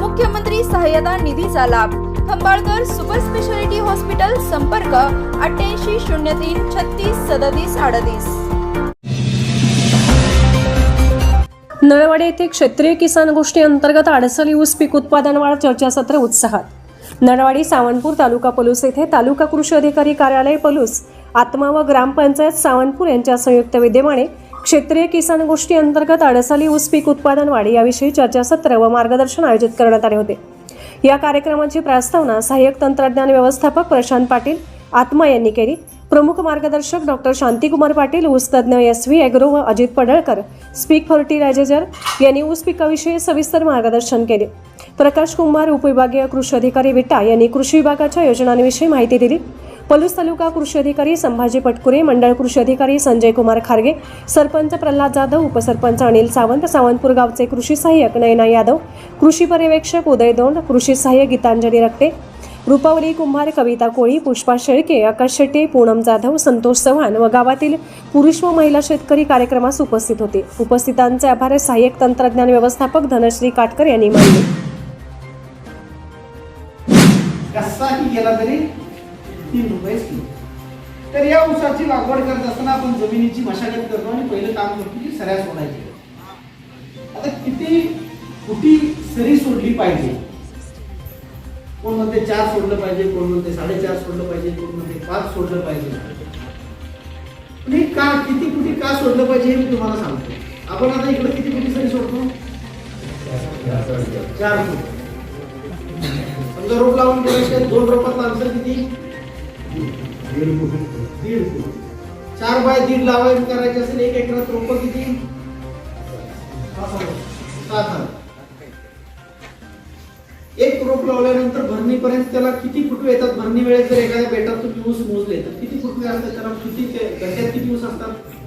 मुख्यमंत्री सहाय्यता निधीचा लाभ. खंबाळकर सुपर स्पेशालिटी हॉस्पिटल संपर्क अठ्ठ्याऐंशी शून्य तीन छत्तीस सदतीस अडतीस. नळवाडी येथे क्षेत्रीय किसान गोष्टी अंतर्गत आडसली ऊस पीक उत्पादन वाढ चर्चासत्र उत्साहात. नळवाडी सावंतपूर तालुका पलूस येथे तालुका कृषी अधिकारी कार्यालय पलूस आत्मा व ग्रामपंचायत सावंतपूर यांच्या संयुक्त विद्यमाने क्षेत्रीय किसान गोष्टी अंतर्गत अडसाली ऊस पीक उत्पादन वाढ याविषयी चर्चासत्र व मार्गदर्शन आयोजित करण्यात आले होते. या कार्यक्रमाची प्रस्तावना सहाय्यक तंत्रज्ञान व्यवस्थापक प्रशांत पाटील आत्मा यांनी केली. प्रमुख मार्गदर्शक डॉक्टर शांतीकुमार पाटील ऊस तज्ज्ञ एस व्ही ॲग्रो व अजित पडळकर स्पीक फर्टिलायझर यांनी ऊस पिकाविषयी सविस्तर मार्गदर्शन केले. प्रकाश कुमार उपविभागीय कृषी अधिकारी विटा यांनी कृषी विभागाच्या योजनांविषयी माहिती दिली. पलूस तालुका कृषी अधिकारी संभाजी पटकुरे मंडळ कृषी अधिकारी संजय कुमार खारगे सरपंच प्रल्हाद जाधव उपसरपंच अनिल सावंत सावंतपूर गावचे कृषी सहाय्यक नयना यादव कृषी पर्यवेक्षक उदय दोंड कृषी सहाय्यक गीतांजली रक्ते रुपावली कुंभार कविता कोळी पुष्पा शेळके आकाश शेट्टे पूनम जाधव संतोष चव्हाण व गावातील पुरुष व महिला शेतकरी कार्यक्रमास उपस्थित होते. उपस्थितांचे आभार सहाय्यक तंत्रज्ञान व्यवस्थापक धनश्री काटकर यांनी मानले. कसाही गेला तरी तीन रुपयेच किलो तर या ऊसाची लागवड करत असताना आपण जमिनीची मशागत करतो आणि पहिलं काम करतो की सऱ्या सोडायची. आता किती कुठे सरी सोडली पाहिजे? कोण म्हणते चार सोडलं पाहिजे कोण म्हणते साडेचार सोडलं पाहिजे कोण म्हणते पाच सोडलं पाहिजे? का किती कुठे का सोडलं पाहिजे हे मी तुम्हाला सांगतो. आपण आता इकडे किती कुठे सरी सोडतो? चार फूट. समजा रोप लावून दोन रोपात अंतर किती? दीड फूट दीड फूट चार बाय दीड लावायला करायचे असेल एक एकरात रोप किती? सात एक रोप लावल्यानंतर भरणीपर्यंत त्याला किती फुटवे येतात? भरणी वेळेत जर एखाद्या बेटात तुम्ही ऊस मोजले तर किती फुटवे असतात? त्याला किती गड्ड्यात किती ऊस असतात?